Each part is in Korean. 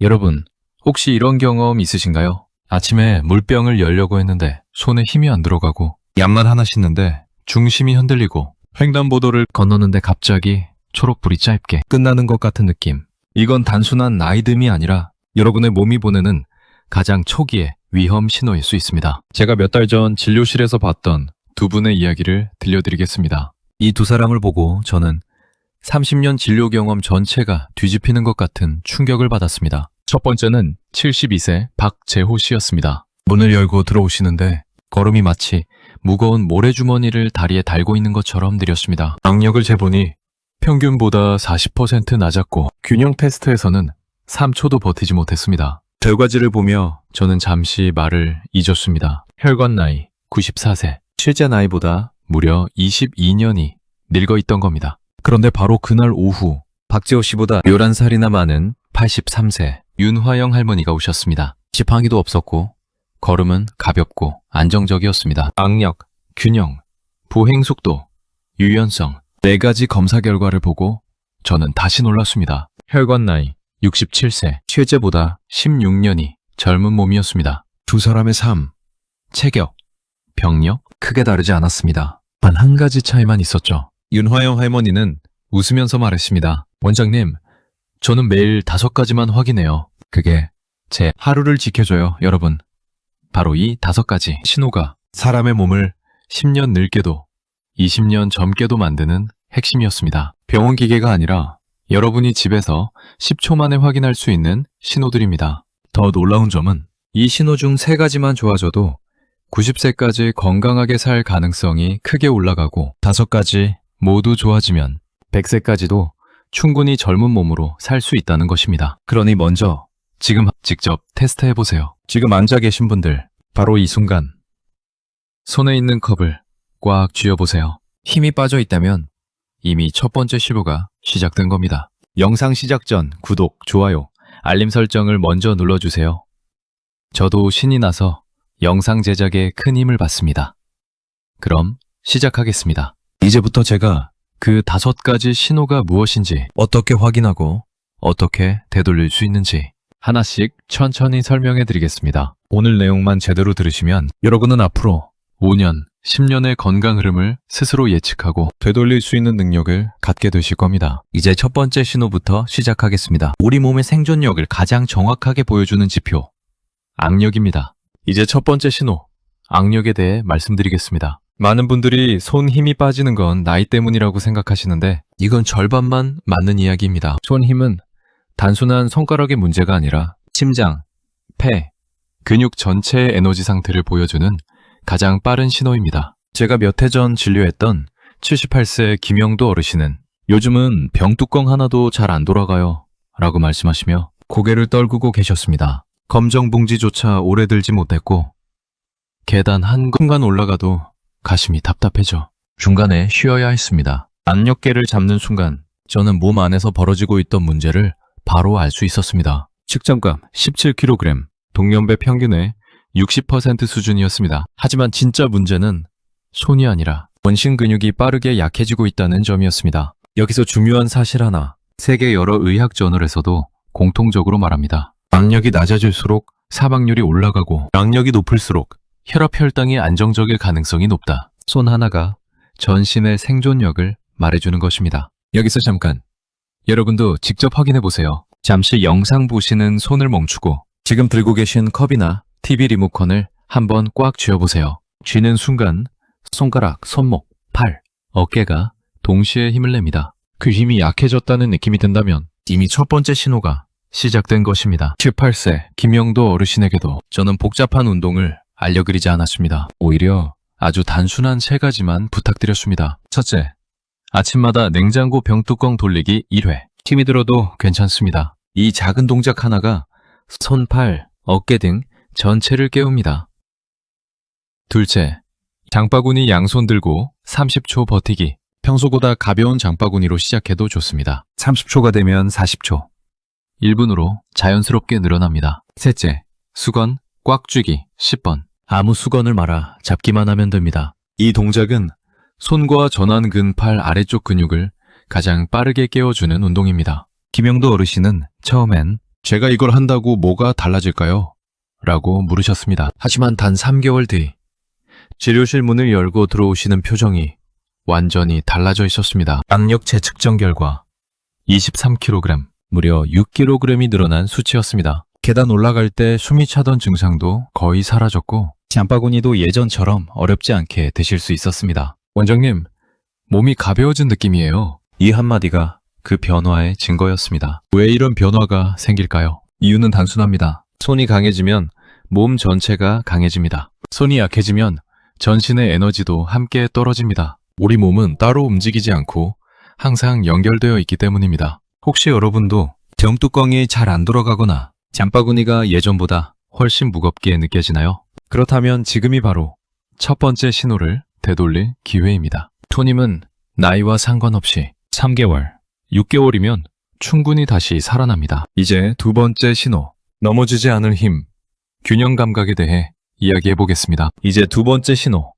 여러분, 혹시 이런 경험 있으신가요? 아침에 물병을 열려고 했는데 손에 힘이 안 들어가고 얌만 하나 씻는데 중심이 흔들리고 횡단보도를 건너는데 갑자기 초록불이 짧게 끝나는 것 같은 느낌. 이건 단순한 나이듦이 아니라 여러분의 몸이 보내는 가장 초기의 위험 신호일 수 있습니다. 제가 몇 달 전 진료실에서 봤던 두 분의 이야기를 들려드리겠습니다. 이 두 사람을 보고 저는 30년 진료 경험 전체가 뒤집히는 것 같은 충격을 받았습니다. 첫 번째는 72세 박재호 씨였습니다. 문을 열고 들어오시는데 걸음이 마치 무거운 모래주머니를 다리에 달고 있는 것처럼 느렸습니다. 악력을 재보니 평균보다 40% 낮았고 균형 테스트에서는 3초도 버티지 못했습니다. 결과지를 보며 저는 잠시 말을 잊었습니다. 혈관 나이 94세, 실제 나이보다 무려 22년이 늙어 있던 겁니다. 그런데 바로 그날 오후 박재호 씨보다 11살이나 많은 83세 윤화영 할머니가 오셨습니다. 지팡이도 없었고 걸음은 가볍고 안정적이었습니다. 악력, 균형, 보행 속도, 유연성 네 가지 검사 결과를 보고 저는 다시 놀랐습니다. 혈관 나이 67세, 실제보다 16년이 젊은 몸이었습니다. 두 사람의 삶, 체격, 병력 크게 다르지 않았습니다. 단 한 가지 차이만 있었죠. 윤화영 할머니는 웃으면서 말했습니다. 원장님, 저는 매일 다섯 가지만 확인해요. 그게 제 하루를 지켜줘요, 여러분. 바로 이 다섯 가지 신호가 사람의 몸을 10년 늙게도 20년 젊게도 만드는 핵심이었습니다. 병원 기계가 아니라 여러분이 집에서 10초 만에 확인할 수 있는 신호들입니다. 더 놀라운 점은 이 신호 중 세 가지만 좋아져도 90세까지 건강하게 살 가능성이 크게 올라가고 다섯 가지 모두 좋아지면 100세까지도 충분히 젊은 몸으로 살 수 있다는 것입니다. 그러니 먼저 지금 직접 테스트해 보세요. 지금 앉아 계신 분들 바로 이 순간 손에 있는 컵을 꽉 쥐어 보세요. 힘이 빠져 있다면 이미 첫 번째 시도가 시작된 겁니다. 영상 시작 전 구독, 좋아요, 알림 설정을 먼저 눌러주세요. 저도 신이 나서 영상 제작에 큰 힘을 받습니다. 그럼 시작하겠습니다. 이제부터 제가 그 다섯 가지 신호가 무엇인지 어떻게 확인하고 어떻게 되돌릴 수 있는지 하나씩 천천히 설명해 드리겠습니다. 오늘 내용만 제대로 들으시면 여러분은 앞으로 5년, 10년의 건강 흐름을 스스로 예측하고 되돌릴 수 있는 능력을 갖게 되실 겁니다. 이제 첫 번째 신호부터 시작하겠습니다. 우리 몸의 생존력을 가장 정확하게 보여주는 지표, 악력입니다. 이제 첫 번째 신호, 악력에 대해 말씀드리겠습니다. 많은 분들이 손 힘이 빠지는 건 나이 때문이라고 생각하시는데 이건 절반만 맞는 이야기입니다. 손 힘은 단순한 손가락의 문제가 아니라 심장, 폐, 근육 전체의 에너지 상태를 보여주는 가장 빠른 신호입니다. 제가 몇 해 전 진료했던 78세 김영도 어르신은 요즘은 병뚜껑 하나도 잘 안 돌아가요. 라고 말씀하시며 고개를 떨구고 계셨습니다. 검정 봉지조차 오래 들지 못했고 계단 한 공간 올라가도 가심이 답답해져 중간에 쉬어야 했습니다. 압력계를 잡는 순간 저는 몸 안에서 벌어지고 있던 문제를 바로 알 수 있었습니다. 측정값 17kg, 동년배 평균의 60% 수준이었습니다. 하지만 진짜 문제는 손이 아니라 원심 근육이 빠르게 약해지고 있다는 점이었습니다. 여기서 중요한 사실 하나. 세계 여러 의학 저널에서도 공통적으로 말합니다. 악력이 낮아질수록 사망률이 올라가고 악력이 높을수록 혈압 혈당이 안정적일 가능성이 높다. 손 하나가 전신의 생존력을 말해주는 것입니다. 여기서 잠깐. 여러분도 직접 확인해 보세요. 잠시 영상 보시는 손을 멈추고 지금 들고 계신 컵이나 TV 리모컨을 한번 꽉 쥐어보세요. 쥐는 순간 손가락, 손목, 팔, 어깨가 동시에 힘을 냅니다. 그 힘이 약해졌다는 느낌이 든다면 이미 첫 번째 신호가 시작된 것입니다. 18세 김영도 어르신에게도 저는 복잡한 운동을 알려드리지 않았습니다. 오히려 아주 단순한 세 가지만 부탁드렸습니다. 첫째, 아침마다 냉장고 병뚜껑 돌리기 1회. 힘이 들어도 괜찮습니다. 이 작은 동작 하나가 손, 팔, 어깨 등 전체를 깨웁니다. 둘째, 장바구니 양손 들고 30초 버티기. 평소보다 가벼운 장바구니로 시작해도 좋습니다. 30초가 되면 40초. 1분으로 자연스럽게 늘어납니다. 셋째, 수건 꽉 쥐기 10번. 아무 수건을 말아 잡기만 하면 됩니다. 이 동작은 손과 전완 근 팔 아래쪽 근육을 가장 빠르게 깨워주는 운동입니다. 김영도 어르신은 처음엔 제가 이걸 한다고 뭐가 달라질까요? 라고 물으셨습니다. 하지만 단 3개월 뒤 치료실 문을 열고 들어오시는 표정이 완전히 달라져 있었습니다. 악력 재측정 결과 23kg, 무려 6kg이 늘어난 수치였습니다. 계단 올라갈 때 숨이 차던 증상도 거의 사라졌고 장바구니도 예전처럼 어렵지 않게 드실 수 있었습니다. 원장님, 몸이 가벼워진 느낌이에요. 이 한마디가 그 변화의 증거였습니다. 왜 이런 변화가 생길까요? 이유는 단순합니다. 손이 강해지면 몸 전체가 강해집니다. 손이 약해지면 전신의 에너지도 함께 떨어집니다. 우리 몸은 따로 움직이지 않고 항상 연결되어 있기 때문입니다. 혹시 여러분도 병뚜껑이 잘 안 돌아가거나 장바구니가 예전보다 훨씬 무겁게 느껴지나요? 그렇다면 지금이 바로 첫 번째 신호를 되돌릴 기회입니다. 토님은 나이와 상관없이 3개월, 6개월이면 충분히 다시 살아납니다. 이제 두 번째 신호, 넘어지지 않을 힘, 균형 감각에 대해 이야기해 보겠습니다. 이제 두 번째 신호,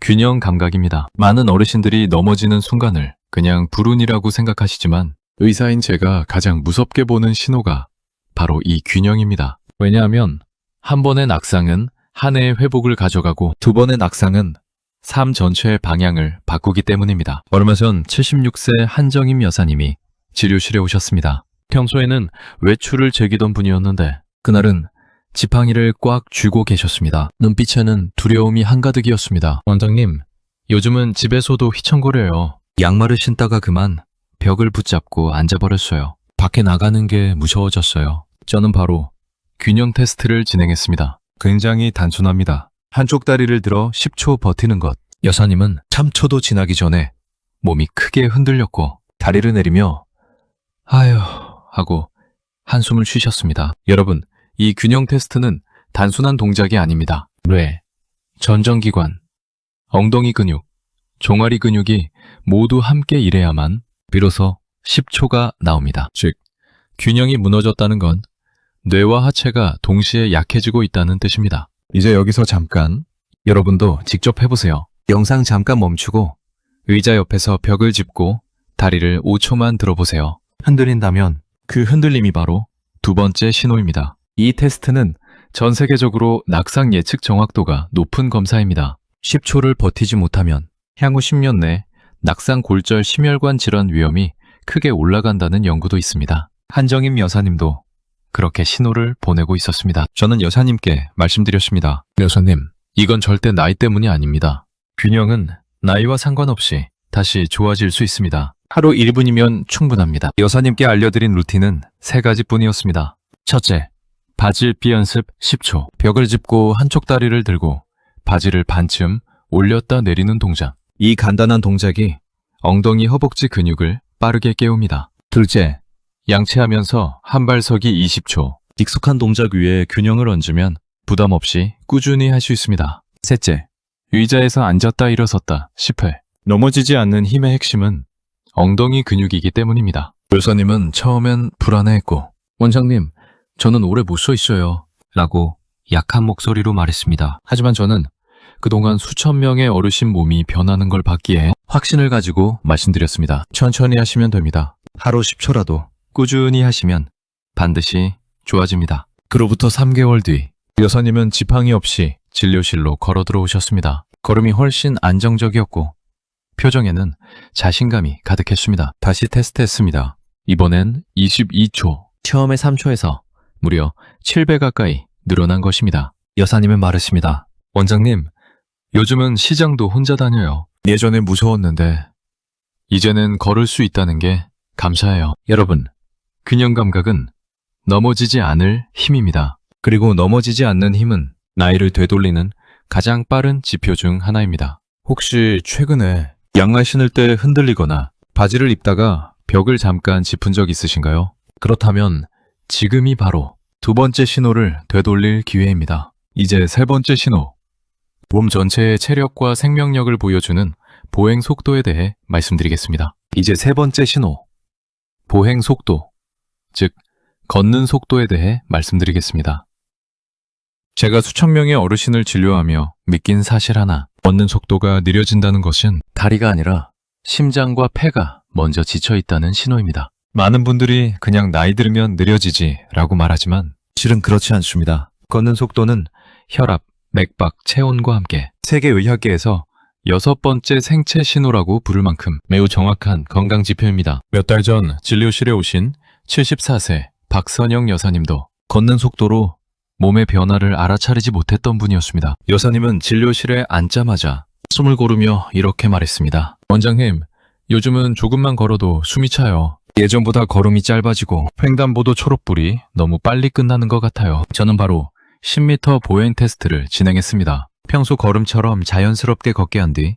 균형 감각입니다. 많은 어르신들이 넘어지는 순간을 그냥 불운이라고 생각하시지만 의사인 제가 가장 무섭게 보는 신호가 바로 이 균형입니다. 왜냐하면 한 번의 낙상은 한 해의 회복을 가져가고 두 번의 낙상은 삶 전체의 방향을 바꾸기 때문입니다. 얼마 전 76세 한정임 여사님이 치료실에 오셨습니다. 평소에는 외출을 즐기던 분이었는데 그날은 지팡이를 꽉 쥐고 계셨습니다. 눈빛에는 두려움이 한가득이었습니다. 원장님, 요즘은 집에서도 휘청거려요. 양말을 신다가 그만 벽을 붙잡고 앉아버렸어요. 밖에 나가는 게 무서워졌어요. 저는 바로 균형 테스트를 진행했습니다. 굉장히 단순합니다. 한쪽 다리를 들어 10초 버티는 것. 여사님은 3초도 지나기 전에 몸이 크게 흔들렸고 다리를 내리며 아휴 하고 한숨을 쉬셨습니다. 여러분, 이 균형 테스트는 단순한 동작이 아닙니다. 뇌, 전정기관, 엉덩이 근육, 종아리 근육이 모두 함께 일해야만 비로소 10초가 나옵니다. 즉, 균형이 무너졌다는 건 뇌와 하체가 동시에 약해지고 있다는 뜻입니다. 이제 여기서 잠깐 여러분도 직접 해보세요. 영상 잠깐 멈추고 의자 옆에서 벽을 짚고 다리를 5초만 들어보세요. 흔들린다면 그 흔들림이 바로 두 번째 신호입니다. 이 테스트는 전 세계적으로 낙상 예측 정확도가 높은 검사입니다. 10초를 버티지 못하면 향후 10년 내 낙상 골절 심혈관 질환 위험이 크게 올라간다는 연구도 있습니다. 한정임 여사님도 그렇게 신호를 보내고 있었습니다. 저는 여사님께 말씀드렸습니다. 여사님, 이건 절대 나이 때문이 아닙니다. 균형은 나이와 상관없이 다시 좋아질 수 있습니다. 하루 1분이면 충분합니다. 여사님께 알려드린 루틴은 세 가지 뿐이었습니다. 첫째, 바지 삐 연습 10초. 벽을 짚고 한쪽 다리를 들고 바지를 반쯤 올렸다 내리는 동작. 이 간단한 동작이 엉덩이 허벅지 근육을 빠르게 깨웁니다. 둘째, 양치하면서 한 발서기 20초. 익숙한 동작 위에 균형을 얹으면 부담 없이 꾸준히 할 수 있습니다. 셋째, 의자에서 앉았다 일어섰다 10회. 넘어지지 않는 힘의 핵심은 엉덩이 근육이기 때문입니다. 교사님은 처음엔 불안해했고, 원장님, 저는 오래 못 서 있어요. 라고 약한 목소리로 말했습니다. 하지만 저는 그동안 수천 명의 어르신 몸이 변하는 걸 봤기에 확신을 가지고 말씀드렸습니다. 천천히 하시면 됩니다. 하루 10초라도 꾸준히 하시면 반드시 좋아집니다. 그로부터 3개월 뒤 여사님은 지팡이 없이 진료실로 걸어 들어오셨습니다. 걸음이 훨씬 안정적이었고 표정에는 자신감이 가득했습니다. 다시 테스트했습니다. 이번엔 22초, 처음에 3초에서 무려 7배 가까이 늘어난 것입니다. 여사님은 말했습니다. 원장님, 요즘은 시장도 혼자 다녀요. 예전에 무서웠는데 이제는 걸을 수 있다는 게 감사해요. 여러분, 균형 감각은 넘어지지 않을 힘입니다. 그리고 넘어지지 않는 힘은 나이를 되돌리는 가장 빠른 지표 중 하나입니다. 혹시 최근에 양말 신을 때 흔들리거나 바지를 입다가 벽을 잠깐 짚은 적 있으신가요? 그렇다면 지금이 바로 두 번째 신호를 되돌릴 기회입니다. 이제 세 번째 신호. 몸 전체의 체력과 생명력을 보여주는 보행 속도에 대해 말씀드리겠습니다. 이제 세 번째 신호. 보행 속도, 즉, 걷는 속도에 대해 말씀드리겠습니다. 제가 수천 명의 어르신을 진료하며 믿긴 사실 하나, 걷는 속도가 느려진다는 것은 다리가 아니라 심장과 폐가 먼저 지쳐 있다는 신호입니다. 많은 분들이 그냥 나이 들으면 느려지지 라고 말하지만 실은 그렇지 않습니다. 걷는 속도는 혈압, 맥박, 체온과 함께 세계의학계에서 여섯 번째 생체 신호라고 부를 만큼 매우 정확한 건강 지표입니다. 몇 달 전 진료실에 오신 74세 박선영 여사님도 걷는 속도로 몸의 변화를 알아차리지 못했던 분이었습니다. 여사님은 진료실에 앉자마자 숨을 고르며 이렇게 말했습니다. 원장님, 요즘은 조금만 걸어도 숨이 차요. 예전보다 걸음이 짧아지고 횡단보도 초록불이 너무 빨리 끝나는 것 같아요. 저는 바로 10m 보행 테스트를 진행했습니다. 평소 걸음처럼 자연스럽게 걷게 한 뒤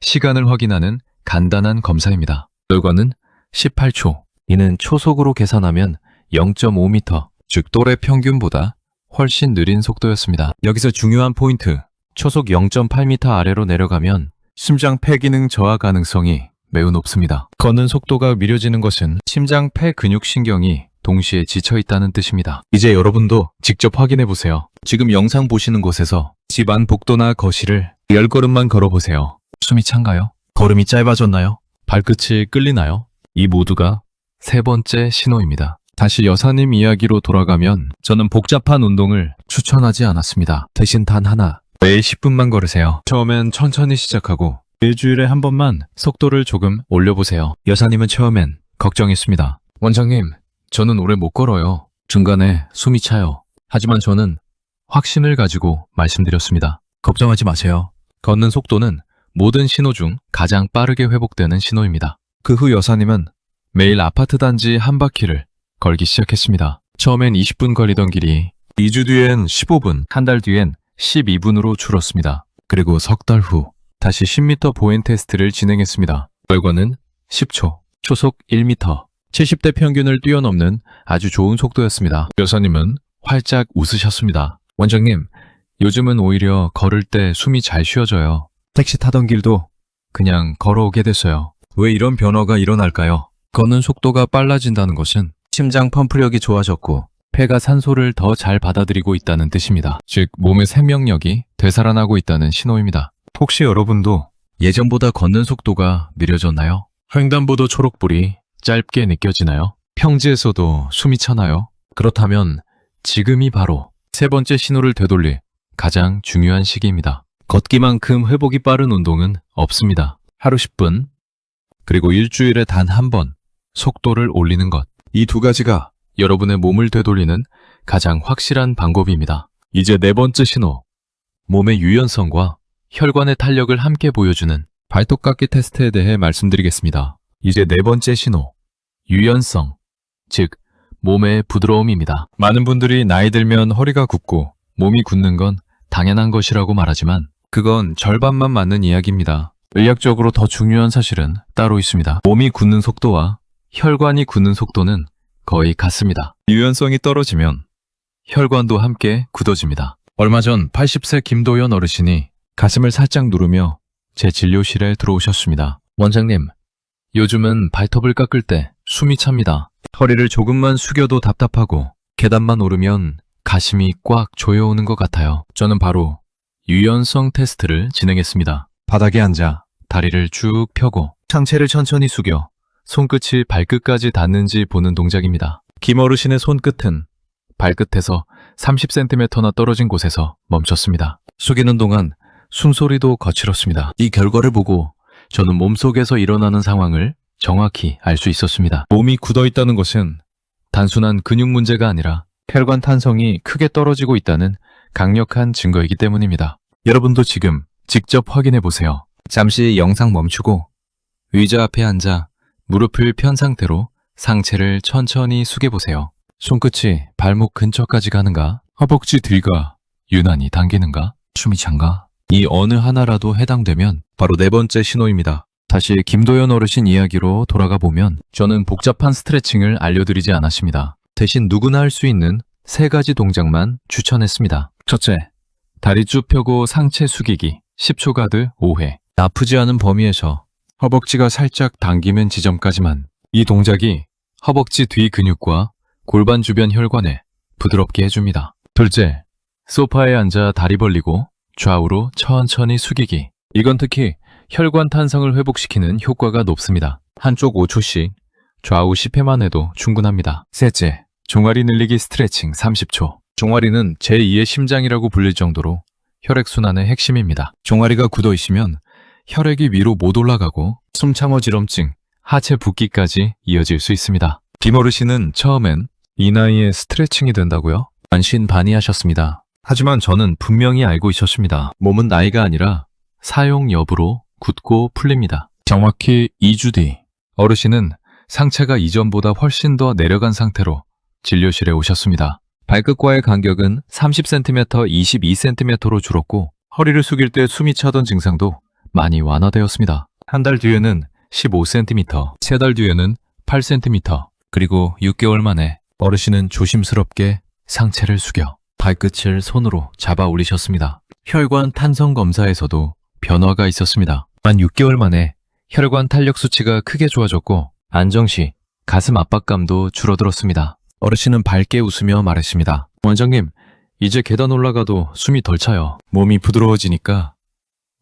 시간을 확인하는 간단한 검사입니다. 결과는 18초. 이는 초속으로 계산하면 0.5m, 즉 또래 평균보다 훨씬 느린 속도였습니다. 여기서 중요한 포인트. 초속 0.8m 아래로 내려가면 심장 폐기능 저하 가능성이 매우 높습니다. 걷는 속도가 미려지는 것은 심장 폐 근육 신경이 동시에 지쳐 있다는 뜻입니다. 이제 여러분도 직접 확인해 보세요. 지금 영상 보시는 곳에서 집안 복도나 거실을 10걸음만 걸어 보세요. 숨이 찬가요? 걸음이 짧아졌나요? 발끝이 끌리나요? 이 모두가 세 번째 신호입니다. 다시 여사님 이야기로 돌아가면 저는 복잡한 운동을 추천하지 않았습니다. 대신 단 하나, 매일 10분만 걸으세요. 처음엔 천천히 시작하고 일주일에 한 번만 속도를 조금 올려보세요. 여사님은 처음엔 걱정했습니다. 원장님, 저는 오래 못 걸어요. 중간에 숨이 차요. 하지만 저는 확신을 가지고 말씀드렸습니다. 걱정하지 마세요. 걷는 속도는 모든 신호 중 가장 빠르게 회복되는 신호입니다. 그 후 여사님은 매일 아파트 단지 한 바퀴를 걸기 시작했습니다. 처음엔 20분 걸리던 길이 2주 뒤엔 15분, 한 달 뒤엔 12분으로 줄었습니다. 그리고 석 달 후 다시 10m 보행 테스트를 진행했습니다. 결과는 10초, 초속 1m, 70대 평균을 뛰어넘는 아주 좋은 속도였습니다. 여사님은 활짝 웃으셨습니다. 원장님, 요즘은 오히려 걸을 때 숨이 잘 쉬어져요. 택시 타던 길도 그냥 걸어오게 됐어요. 왜 이런 변화가 일어날까요? 걷는 속도가 빨라진다는 것은 심장 펌프력이 좋아졌고 폐가 산소를 더 잘 받아들이고 있다는 뜻입니다. 즉, 몸의 생명력이 되살아나고 있다는 신호입니다. 혹시 여러분도 예전보다 걷는 속도가 느려졌나요? 횡단보도 초록불이 짧게 느껴지나요? 평지에서도 숨이 차나요? 그렇다면 지금이 바로 세 번째 신호를 되돌릴 가장 중요한 시기입니다. 걷기만큼 회복이 빠른 운동은 없습니다. 하루 10분, 그리고 일주일에 단 한 번 속도를 올리는 것. 이 두 가지가 여러분의 몸을 되돌리는 가장 확실한 방법입니다. 이제 네 번째 신호. 몸의 유연성과 혈관의 탄력을 함께 보여주는 발톱깎이 테스트에 대해 말씀드리겠습니다. 이제 네 번째 신호. 유연성. 즉, 몸의 부드러움입니다. 많은 분들이 나이 들면 허리가 굽고 몸이 굳는 건 당연한 것이라고 말하지만 그건 절반만 맞는 이야기입니다. 의학적으로 더 중요한 사실은 따로 있습니다. 몸이 굳는 속도와 혈관이 굳는 속도는 거의 같습니다. 유연성이 떨어지면 혈관도 함께 굳어집니다. 얼마 전 80세 김도연 어르신이 가슴을 살짝 누르며 제 진료실에 들어오셨습니다. 원장님, 요즘은 발톱을 깎을 때 숨이 찹니다. 허리를 조금만 숙여도 답답하고 계단만 오르면 가심이 꽉 조여오는 것 같아요. 저는 바로 유연성 테스트를 진행했습니다. 바닥에 앉아 다리를 쭉 펴고 상체를 천천히 숙여 손끝이 발끝까지 닿는지 보는 동작입니다. 김 어르신의 손끝은 발끝에서 30cm나 떨어진 곳에서 멈췄습니다. 숙이는 동안 숨소리도 거칠었습니다. 이 결과를 보고 저는 몸속에서 일어나는 상황을 정확히 알 수 있었습니다. 몸이 굳어 있다는 것은 단순한 근육 문제가 아니라 혈관 탄성이 크게 떨어지고 있다는 강력한 증거이기 때문입니다. 여러분도 지금 직접 확인해 보세요. 잠시 영상 멈추고 의자 앞에 앉아 무릎을 편 상태로 상체를 천천히 숙여 보세요. 손끝이 발목 근처까지 가는가? 허벅지 뒤가 유난히 당기는가? 숨이 찬가? 이 어느 하나라도 해당되면 바로 네 번째 신호입니다. 다시 김도연 어르신 이야기로 돌아가 보면 저는 복잡한 스트레칭을 알려드리지 않았습니다. 대신 누구나 할 수 있는 세 가지 동작만 추천했습니다. 첫째, 다리 쭉 펴고 상체 숙이기 10초 가드 5회. 아프지 않은 범위에서 허벅지가 살짝 당기는 지점까지만. 이 동작이 허벅지 뒤 근육과 골반 주변 혈관에 부드럽게 해줍니다. 둘째, 소파에 앉아 다리 벌리고 좌우로 천천히 숙이기. 이건 특히 혈관 탄성을 회복시키는 효과가 높습니다. 한쪽 5초씩 좌우 10회만 해도 충분합니다. 셋째, 종아리 늘리기 스트레칭 30초. 종아리는 제2의 심장이라고 불릴 정도로 혈액순환의 핵심입니다. 종아리가 굳어 있으면 혈액이 위로 못 올라가고 숨참 어지럼증, 하체 붓기까지 이어질 수 있습니다. 비모르씨는 처음엔 이 나이에 스트레칭이 된다고요? 반신반의하셨습니다. 하지만 저는 분명히 알고 있었습니다. 몸은 나이가 아니라 사용 여부로 굳고 풀립니다. 정확히 2주 뒤 어르신은 상체가 이전보다 훨씬 더 내려간 상태로 진료실에 오셨습니다. 발끝과의 간격은 30cm, 22cm로 줄었고 허리를 숙일 때 숨이 차던 증상도 많이 완화되었습니다. 한 달 뒤에는 15cm, 세 달 뒤에는 8cm, 그리고 6개월 만에 어르신은 조심스럽게 상체를 숙여 발끝을 손으로 잡아 올리셨습니다. 혈관 탄성 검사에서도 변화가 있었습니다. 만 6개월 만에 혈관 탄력 수치가 크게 좋아졌고 안정 시 가슴 압박감도 줄어들었습니다. 어르신은 밝게 웃으며 말했습니다. 원장님, 이제 계단 올라가도 숨이 덜 차요. 몸이 부드러워지니까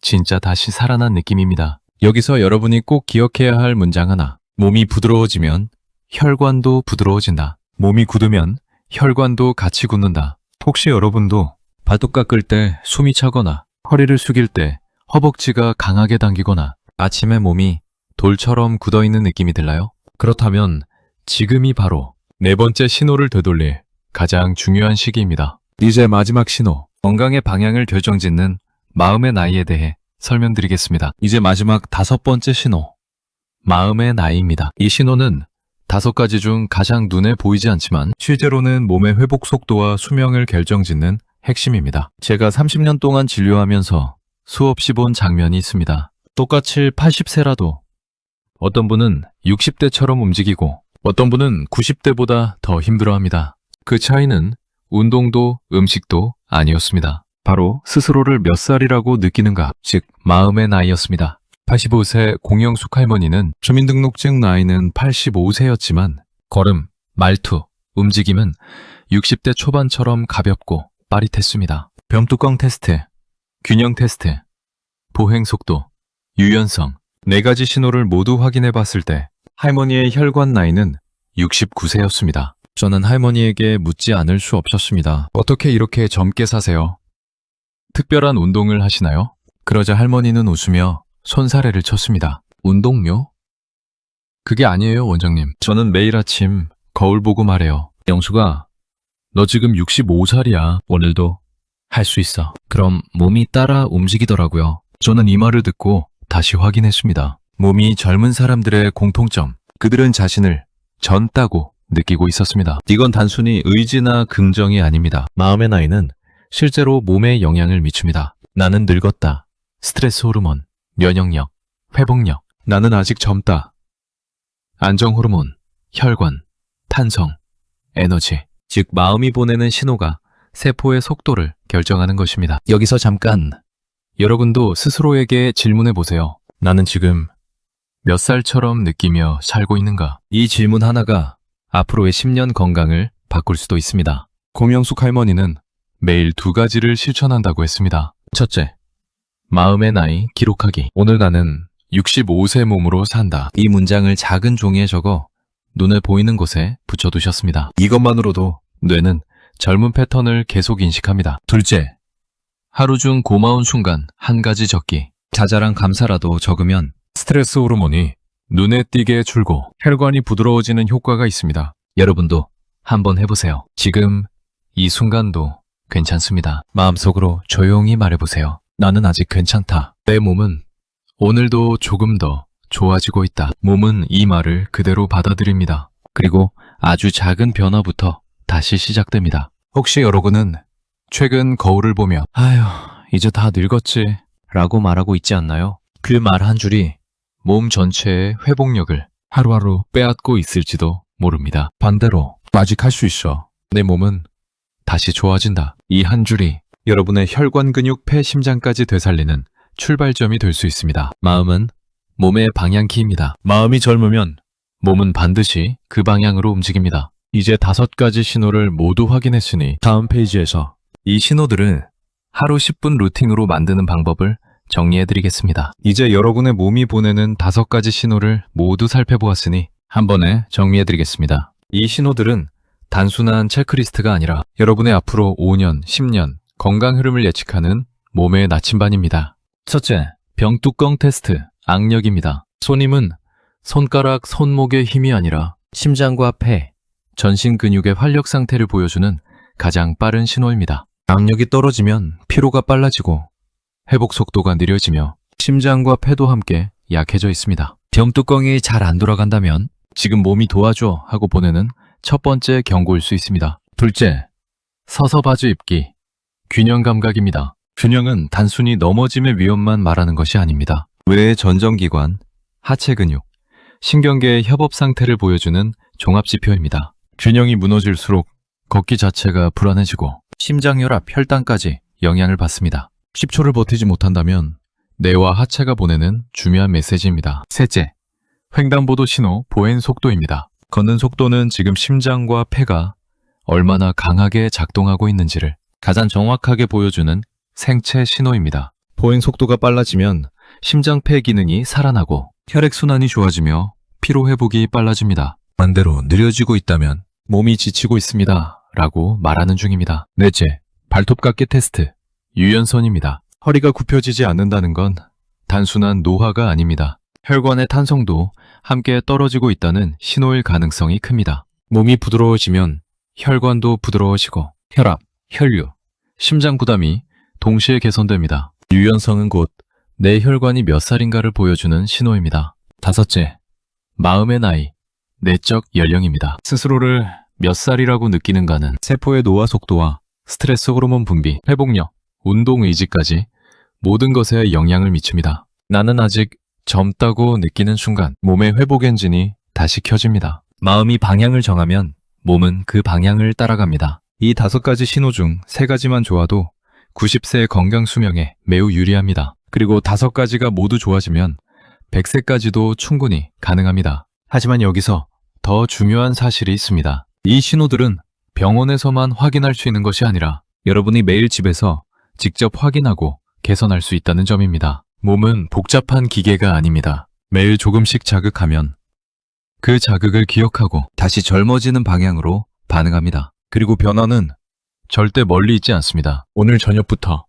진짜 다시 살아난 느낌입니다. 여기서 여러분이 꼭 기억해야 할 문장 하나. 몸이 부드러워지면 혈관도 부드러워진다. 몸이 굳으면 혈관도 같이 굳는다. 혹시 여러분도 발톱 깎을 때 숨이 차거나 허리를 숙일 때 허벅지가 강하게 당기거나 아침에 몸이 돌처럼 굳어있는 느낌이 들나요? 그렇다면 지금이 바로 네 번째 신호를 되돌릴 가장 중요한 시기입니다. 이제 마지막 신호, 건강의 방향을 결정짓는 마음의 나이에 대해 설명드리겠습니다. 이제 마지막 다섯 번째 신호, 마음의 나이입니다. 이 신호는 다섯 가지 중 가장 눈에 보이지 않지만 실제로는 몸의 회복 속도와 수명을 결정짓는 핵심입니다. 제가 30년 동안 진료하면서 수없이 본 장면이 있습니다. 똑같이 80세라도 어떤 분은 60대처럼 움직이고 어떤 분은 90대보다 더 힘들어합니다. 그 차이는 운동도 음식도 아니었습니다. 바로 스스로를 몇 살이라고 느끼는가, 즉 마음의 나이였습니다. 85세 공영숙 할머니는 주민등록증 나이는 85세였지만 걸음, 말투, 움직임은 60대 초반처럼 가볍고 빠릿했습니다. 뱀뚜껑 테스트, 균형 테스트, 보행 속도, 유연성, 네 가지 신호를 모두 확인해 봤을 때 할머니의 혈관 나이는 69세였습니다. 저는 할머니에게 묻지 않을 수 없었습니다. 어떻게 이렇게 젊게 사세요? 특별한 운동을 하시나요? 그러자 할머니는 웃으며 손사래를 쳤습니다. 운동요? 그게 아니에요, 원장님. 저는 매일 아침 거울 보고 말해요. 영수가, 너 지금 65살이야. 오늘도 할 수 있어. 그럼 몸이 따라 움직이더라고요. 저는 이 말을 듣고 다시 확인했습니다. 몸이 젊은 사람들의 공통점. 그들은 자신을 젊다고 느끼고 있었습니다. 이건 단순히 의지나 긍정이 아닙니다. 마음의 나이는 실제로 몸에 영향을 미칩니다. 나는 늙었다. 스트레스 호르몬, 면역력, 회복력. 나는 아직 젊다. 안정 호르몬, 혈관, 탄성, 에너지. 즉 마음이 보내는 신호가 세포의 속도를 결정하는 것입니다. 여기서 잠깐 여러분도 스스로에게 질문해 보세요. 나는 지금 몇 살처럼 느끼며 살고 있는가? 이 질문 하나가 앞으로의 10년 건강을 바꿀 수도 있습니다. 공영숙 할머니는 매일 두 가지를 실천한다고 했습니다. 첫째, 마음의 나이 기록하기. 오늘 나는 65세 몸으로 산다. 이 문장을 작은 종이에 적어 눈에 보이는 곳에 붙여두셨습니다. 이것만으로도 뇌는 젊은 패턴을 계속 인식합니다. 둘째, 하루 중 고마운 순간 한 가지 적기. 자잘한 감사라도 적으면 스트레스 호르몬이 눈에 띄게 줄고 혈관이 부드러워지는 효과가 있습니다. 여러분도 한번 해보세요. 지금 이 순간도 괜찮습니다. 마음속으로 조용히 말해보세요. 나는 아직 괜찮다. 내 몸은 오늘도 조금 더 좋아지고 있다. 몸은 이 말을 그대로 받아들입니다. 그리고 아주 작은 변화부터 다시 시작됩니다. 혹시 여러분은 최근 거울을 보며 아휴 이제 다 늙었지 라고 말하고 있지 않나요? 그 말 한 줄이 몸 전체의 회복력을 하루하루 빼앗고 있을지도 모릅니다. 반대로 아직 할 수 있어. 내 몸은 다시 좋아진다. 이 한 줄이 여러분의 혈관 근육 폐 심장까지 되살리는 출발점이 될 수 있습니다. 마음은 몸의 방향키입니다. 마음이 젊으면 몸은 반드시 그 방향으로 움직입니다. 이제 다섯 가지 신호를 모두 확인했으니 다음 페이지에서 이 신호들을 하루 10분 루틴으로 만드는 방법을 정리해 드리겠습니다. 이제 여러분의 몸이 보내는 다섯 가지 신호를 모두 살펴보았으니 한 번에 정리해드리겠습니다. 이 신호들은 단순한 체크리스트가 아니라 여러분의 앞으로 5년, 10년 건강 흐름을 예측하는 몸의 나침반입니다. 첫째, 병뚜껑 테스트, 악력입니다. 손님은 손가락, 손목의 힘이 아니라 심장과 폐, 전신 근육의 활력 상태를 보여주는 가장 빠른 신호입니다. 악력이 떨어지면 피로가 빨라지고 회복 속도가 느려지며 심장과 폐도 함께 약해져 있습니다. 병뚜껑이 잘 안 돌아간다면 지금 몸이 도와줘 하고 보내는 첫 번째 경고일 수 있습니다. 둘째, 서서 바지 입기. 균형 감각입니다. 균형은 단순히 넘어짐의 위험만 말하는 것이 아닙니다. 외의 전정기관, 하체 근육, 신경계의 협업 상태를 보여주는 종합지표입니다. 균형이 무너질수록 걷기 자체가 불안해지고 심장혈압, 혈당까지 영향을 받습니다. 10초를 버티지 못한다면 뇌와 하체가 보내는 중요한 메시지입니다. 셋째, 횡단보도 신호 보행 속도입니다. 걷는 속도는 지금 심장과 폐가 얼마나 강하게 작동하고 있는지를 가장 정확하게 보여주는 생체 신호입니다. 보행 속도가 빨라지면 심장 폐 기능이 살아나고 혈액순환이 좋아지며 피로 회복이 빨라집니다. 반대로 느려지고 있다면 몸이 지치고 있습니다. 라고 말하는 중입니다. 넷째, 발톱 깎기 테스트. 유연선입니다. 허리가 굽혀지지 않는다는 건 단순한 노화가 아닙니다. 혈관의 탄성도 함께 떨어지고 있다는 신호일 가능성이 큽니다. 몸이 부드러워지면 혈관도 부드러워지고 혈압, 혈류, 심장 부담이 동시에 개선됩니다. 유연성은 곧 내 혈관이 몇 살인가를 보여주는 신호입니다. 다섯째, 마음의 나이, 내적 연령입니다. 스스로를 몇 살이라고 느끼는가는 세포의 노화 속도와 스트레스 호르몬 분비, 회복력, 운동 의지까지 모든 것에 영향을 미칩니다. 나는 아직 젊다고 느끼는 순간 몸의 회복 엔진이 다시 켜집니다. 마음이 방향을 정하면 몸은 그 방향을 따라갑니다. 이 다섯 가지 신호 중 세 가지만 좋아도 90세의 건강 수명에 매우 유리합니다. 그리고 다섯 가지가 모두 좋아지면 100세까지도 충분히 가능합니다. 하지만 여기서 더 중요한 사실이 있습니다. 이 신호들은 병원에서만 확인할 수 있는 것이 아니라 여러분이 매일 집에서 직접 확인하고 개선할 수 있다는 점입니다. 몸은 복잡한 기계가 아닙니다. 매일 조금씩 자극하면 그 자극을 기억하고 다시 젊어지는 방향으로 반응합니다. 그리고 변화는 절대 멀리 있지 않습니다. 오늘 저녁부터,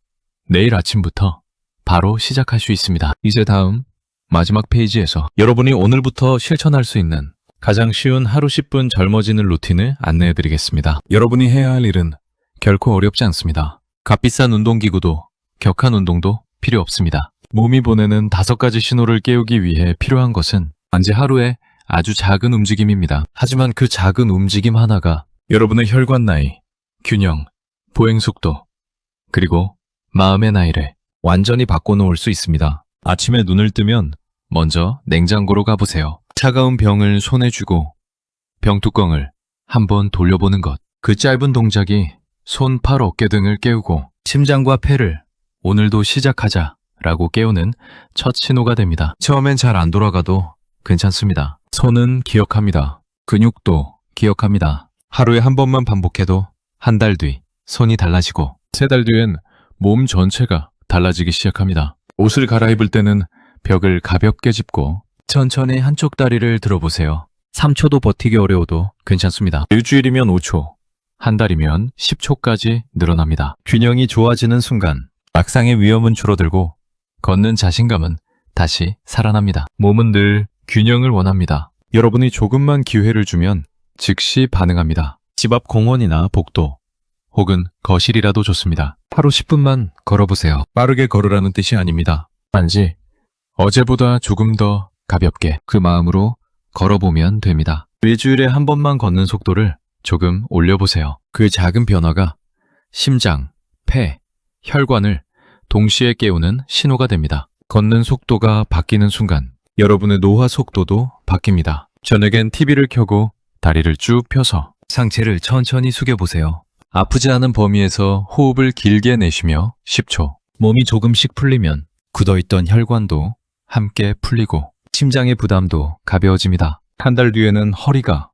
내일 아침부터 바로 시작할 수 있습니다. 이제 다음 마지막 페이지에서 여러분이 오늘부터 실천할 수 있는 가장 쉬운 하루 10분 젊어지는 루틴을 안내해 드리겠습니다. 여러분이 해야 할 일은 결코 어렵지 않습니다. 값비싼 운동기구도 격한 운동도 필요 없습니다. 몸이 보내는 다섯 가지 신호를 깨우기 위해 필요한 것은 단지 하루에 아주 작은 움직임입니다. 하지만 그 작은 움직임 하나가 여러분의 혈관 나이, 균형, 보행 속도, 그리고 마음의 나이를 완전히 바꿔놓을 수 있습니다. 아침에 눈을 뜨면 먼저 냉장고로 가보세요. 차가운 병을 손에 쥐고 병뚜껑을 한번 돌려보는 것. 그 짧은 동작이 손, 팔, 어깨 등을 깨우고 심장과 폐를 오늘도 시작하자 라고 깨우는 첫 신호가 됩니다. 처음엔 잘 안 돌아가도 괜찮습니다. 손은 기억합니다. 근육도 기억합니다. 하루에 한 번만 반복해도 한 달 뒤 손이 달라지고 세 달 뒤엔 몸 전체가 달라지기 시작합니다. 옷을 갈아입을 때는 벽을 가볍게 짚고 천천히 한쪽 다리를 들어보세요. 3초도 버티기 어려워도 괜찮습니다. 일주일이면 5초, 한 달이면 10초까지 늘어납니다. 균형이 좋아지는 순간 악상의 위험은 줄어들고 걷는 자신감은 다시 살아납니다. 몸은 늘 균형을 원합니다. 여러분이 조금만 기회를 주면 즉시 반응합니다. 집 앞 공원이나 복도 혹은 거실이라도 좋습니다. 하루 10분만 걸어보세요. 빠르게 걸으라는 뜻이 아닙니다. 단지 어제보다 조금 더 가볍게 그 마음으로 걸어보면 됩니다. 일주일에 한 번만 걷는 속도를 조금 올려보세요. 그 작은 변화가 심장, 폐, 혈관을 동시에 깨우는 신호가 됩니다. 걷는 속도가 바뀌는 순간 여러분의 노화 속도도 바뀝니다. 저녁엔 TV를 켜고 다리를 쭉 펴서 상체를 천천히 숙여보세요. 아프지 않은 범위에서 호흡을 길게 내쉬며 10초. 몸이 조금씩 풀리면 굳어있던 혈관도 함께 풀리고 심장의 부담도 가벼워집니다. 한 달 뒤에는 허리가,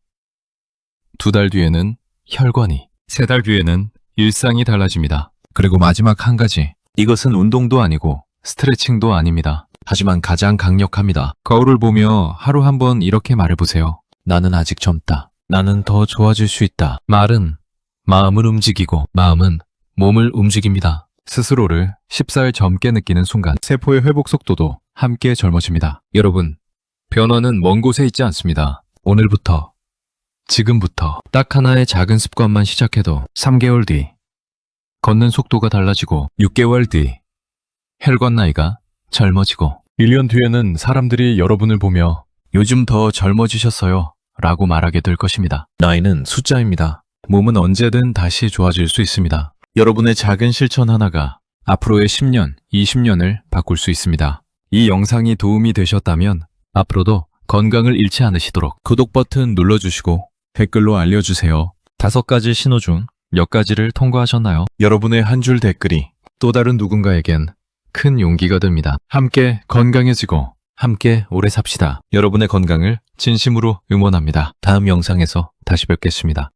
두 달 뒤에는 혈관이, 세 달 뒤에는 일상이 달라집니다. 그리고 마지막 한 가지. 이것은 운동도 아니고 스트레칭도 아닙니다. 하지만 가장 강력합니다. 거울을 보며 하루 한 번 이렇게 말해보세요. 나는 아직 젊다. 나는 더 좋아질 수 있다. 말은 마음을 움직이고 마음은 몸을 움직입니다. 스스로를 10살 젊게 느끼는 순간 세포의 회복 속도도 함께 젊어집니다. 여러분, 변화는 먼 곳에 있지 않습니다. 오늘부터, 지금부터 딱 하나의 작은 습관만 시작해도 3개월 뒤 걷는 속도가 달라지고 6개월 뒤 혈관 나이가 젊어지고 1년 뒤에는 사람들이 여러분을 보며 요즘 더 젊어지셨어요 라고 말하게 될 것입니다. 나이는 숫자입니다. 몸은 언제든 다시 좋아질 수 있습니다. 여러분의 작은 실천 하나가 앞으로의 10년, 20년을 바꿀 수 있습니다. 이 영상이 도움이 되셨다면 앞으로도 건강을 잃지 않으시도록 구독 버튼 눌러주시고 댓글로 알려주세요. 다섯 가지 신호 중 몇 가지를 통과하셨나요? 여러분의 한 줄 댓글이 또 다른 누군가에겐 큰 용기가 됩니다. 함께 건강해지고 함께 오래 삽시다. 여러분의 건강을 진심으로 응원합니다. 다음 영상에서 다시 뵙겠습니다.